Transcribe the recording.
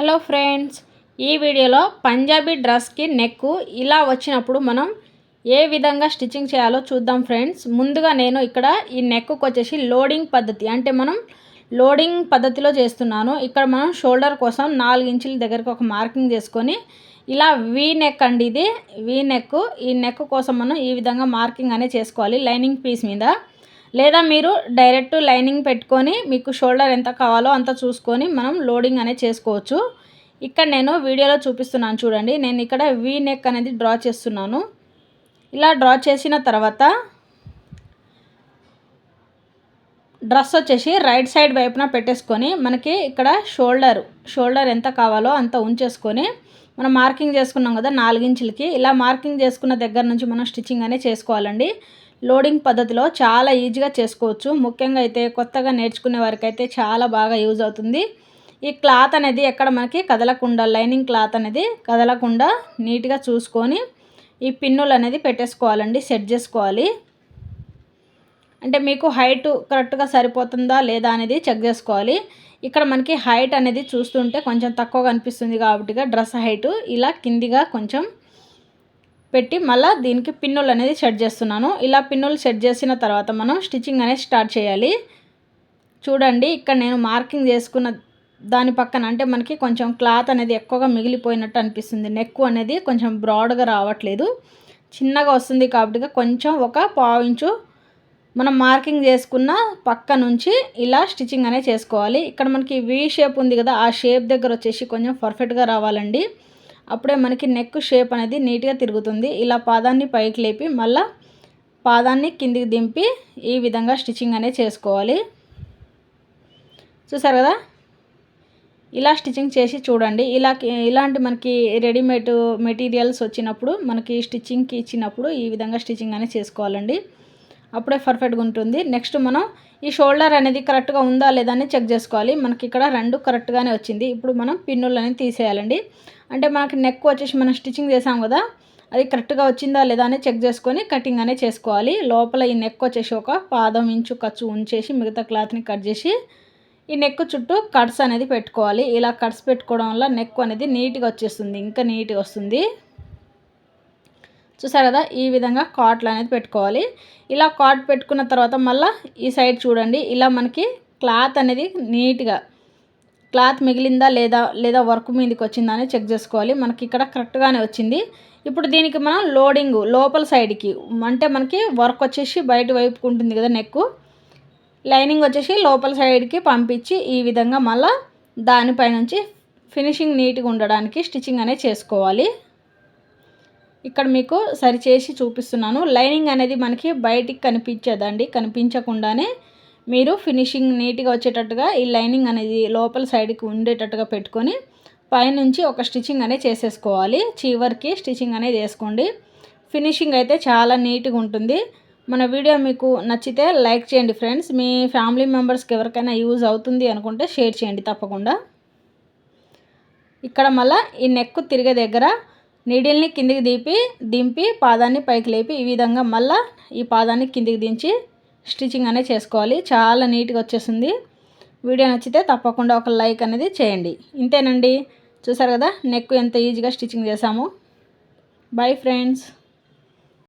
Hello friends ఈ వీడియోలో పంజాబీ డ్రెస్కి నెక్ ఇలా వచ్చినప్పుడు మనం ఏ విధంగా స్టిచ్చింగ్ చేయాలో చూద్దాం ఫ్రెండ్స్. ముందుగా నేను ఇక్కడ ఈ నెక్కు వచ్చేసి లోడింగ్ పద్ధతి అంటే మనం లోడింగ్ పద్ధతిలో చేస్తున్నాను. ఇక్కడ మనం షోల్డర్ కోసం నాలుగు ఇంచుల దగ్గరకు ఒక మార్కింగ్ చేసుకొని ఇలా వీ నెక్ అండి ఇది. వీ నెక్ ఈ నెక్ కోసం మనం ఈ విధంగా మార్కింగ్ అనేది చేసుకోవాలి లైనింగ్ పీస్ మీద. లేదా మీరు డైరెక్ట్ లైనింగ్ పెట్టుకొని మీకు షోల్డర్ ఎంత కావాలో అంత చూసుకొని మనం లోడింగ్ అనేది చేసుకోవచ్చు. ఇక్కడ నేను వీడియోలో చూపిస్తున్నాను చూడండి. నేను ఇక్కడ వీ నెక్ అనేది డ్రా చేస్తున్నాను. ఇలా డ్రా చేసిన తర్వాత డ్రెస్ వచ్చేసి రైట్ సైడ్ వైపున పెట్టేసుకొని మనకి ఇక్కడ షోల్డర్ షోల్డర్ ఎంత కావాలో అంత ఉంచేసుకొని మనం మార్కింగ్ చేసుకున్నాం కదా నాలుగించులకి. ఇలా మార్కింగ్ చేసుకున్న దగ్గర నుంచి మనం స్టిచ్చింగ్ అనేది చేసుకోవాలండి. లోడింగ్ పద్ధతిలో చాలా ఈజీగా చేసుకోవచ్చు. ముఖ్యంగా అయితే కొత్తగా నేర్చుకునే వారికి అయితే చాలా బాగా యూజ్ అవుతుంది. ఈ క్లాత్ అనేది ఎక్కడ మనకి కదలకుండా లైనింగ్ క్లాత్ అనేది కదలకుండా నీట్గా చూసుకొని ఈ పిన్నులు అనేది పెట్టేసుకోవాలండి సెట్ చేసుకోవాలి. అంటే మీకు హైట్ కరెక్ట్గా సరిపోతుందా లేదా అనేది చెక్ చేసుకోవాలి. ఇక్కడ మనకి హైట్ అనేది చూస్తుంటే కొంచెం తక్కువగా అనిపిస్తుంది కాబట్టి డ్రెస్ హైట్ ఇలా కిందిగా కొంచెం పెట్టి మళ్ళీ దీనికి పిన్నులు అనేది సెట్ చేస్తున్నాను. ఇలా పిన్నులు సెట్ చేసిన తర్వాత మనం స్టిచ్చింగ్ అనేది స్టార్ట్ చేయాలి. చూడండి ఇక్కడ నేను మార్కింగ్ చేసుకున్న దాని పక్కన అంటే మనకి కొంచెం క్లాత్ అనేది ఎక్కువగా మిగిలిపోయినట్టు అనిపిస్తుంది. నెక్ అనేది కొంచెం బ్రాడ్గా రావట్లేదు. చిన్నగా వస్తుంది కాబట్టి కొంచెం ఒక పావు ఇంచు మనం మార్కింగ్ చేసుకున్న పక్క నుంచి ఇలా స్టిచ్చింగ్ అనేది చేసుకోవాలి. ఇక్కడ మనకి వీ షేప్ ఉంది కదా ఆ షేప్ దగ్గర వచ్చేసి కొంచెం పర్ఫెక్ట్గా రావాలండి. అప్పుడే మనకి నెక్ షేప్ అనేది నీట్గా తిరుగుతుంది. ఇలా పాదాన్ని పైకి లేపి మళ్ళీ పాదాన్ని కిందికి దింపి ఈ విధంగా స్టిచ్చింగ్ అనేది చేసుకోవాలి. చూసారు కదా? ఇలా స్టిచ్చింగ్ చేసి చూడండి. ఇలా ఇలాంటి మనకి రెడీమేడ్ మెటీరియల్స్ వచ్చినప్పుడు మనకి స్టిచ్చింగ్కి ఇచ్చినప్పుడు ఈ విధంగా స్టిచ్చింగ్ అనేది చేసుకోవాలండి. అప్పుడే పర్ఫెక్ట్గా ఉంటుంది. నెక్స్ట్ మనం ఈ షోల్డర్ అనేది కరెక్ట్గా ఉందా లేదా అని చెక్ చేసుకోవాలి. మనకి ఇక్కడ రెండు కరెక్ట్గానే వచ్చింది. ఇప్పుడు మనం పిన్నులు అనేది తీసేయాలండి. అంటే మనకి నెక్ వచ్చేసి మనం స్టిచ్చింగ్ చేసాం కదా అది కరెక్ట్గా వచ్చిందా లేదా అని చెక్ చేసుకొని కటింగ్ అనేది చేసుకోవాలి. లోపల ఈ నెక్ వచ్చేసి ఒక పాదం ఇంచు ఖర్చు ఉంచేసి మిగతా క్లాత్ని కట్ చేసి ఈ నెక్ చుట్టూ కట్స్ అనేది పెట్టుకోవాలి. ఇలా కట్స్ పెట్టుకోవడం వల్ల నెక్ అనేది నీట్గా వచ్చేస్తుంది. ఇంకా నీట్గా వస్తుంది. చూసారు కదా? ఈ విధంగా కాట్లు అనేది పెట్టుకోవాలి. ఇలా కాట్ పెట్టుకున్న తర్వాత మళ్ళీ ఈ సైడ్ చూడండి. ఇలా మనకి క్లాత్ అనేది నీట్గా క్లాత్ మిగిలిందా లేదా లేదా వర్క్ మీదకి వచ్చిందా అని చెక్ చేసుకోవాలి. మనకి ఇక్కడ కరెక్ట్గానే వచ్చింది. ఇప్పుడు దీనికి మనం లోడింగ్ లోపల సైడ్కి అంటే మనకి వర్క్ వచ్చేసి బయట వైపుకు ఉంటుంది కదా నెక్ లైనింగ్ వచ్చేసి లోపల సైడ్కి పంపించి ఈ విధంగా మళ్ళీ దానిపై నుంచి ఫినిషింగ్ నీట్గా ఉండడానికి స్టిచ్చింగ్ అనేది చేసుకోవాలి. ఇక్కడ మీకు సరిచేసి చూపిస్తున్నాను. లైనింగ్ అనేది మనకి బయటికి కనిపించదండి. కనిపించకుండానే మీరు ఫినిషింగ్ నీట్గా వచ్చేటట్టుగా ఈ లైనింగ్ అనేది లోపల సైడ్కి ఉండేటట్టుగా పెట్టుకొని పైనుంచి ఒక స్టిచ్చింగ్ అనేది చేసేసుకోవాలి. చివరికి స్టిచ్చింగ్ అనేది వేసుకోండి. ఫినిషింగ్ అయితే చాలా నీట్గా ఉంటుంది. మన వీడియో మీకు నచ్చితే లైక్ చేయండి ఫ్రెండ్స్. మీ ఫ్యామిలీ మెంబర్స్కి ఎవరికైనా యూజ్ అవుతుంది అనుకుంటే షేర్ చేయండి తప్పకుండా. ఇక్కడ మళ్ళీ ఈ నెక్ తిరిగే దగ్గర నీడిల్ని కిందికి దింపి దింపి పాదాన్ని పైకి లేపి ఈ విధంగా మళ్ళీ ఈ పాదాన్ని కిందికి దించి స్టిచ్చింగ్ అనేది చేసుకోవాలి. చాలా నీట్గా వచ్చేసింది. వీడియో నచ్చితే తప్పకుండా ఒక లైక్ అనేది చేయండి. ఇంతేనండి. చూసారు కదా నెక్ ఎంత ఈజీగా స్టిచ్చింగ్ చేసాము బాయ్ ఫ్రెండ్స్.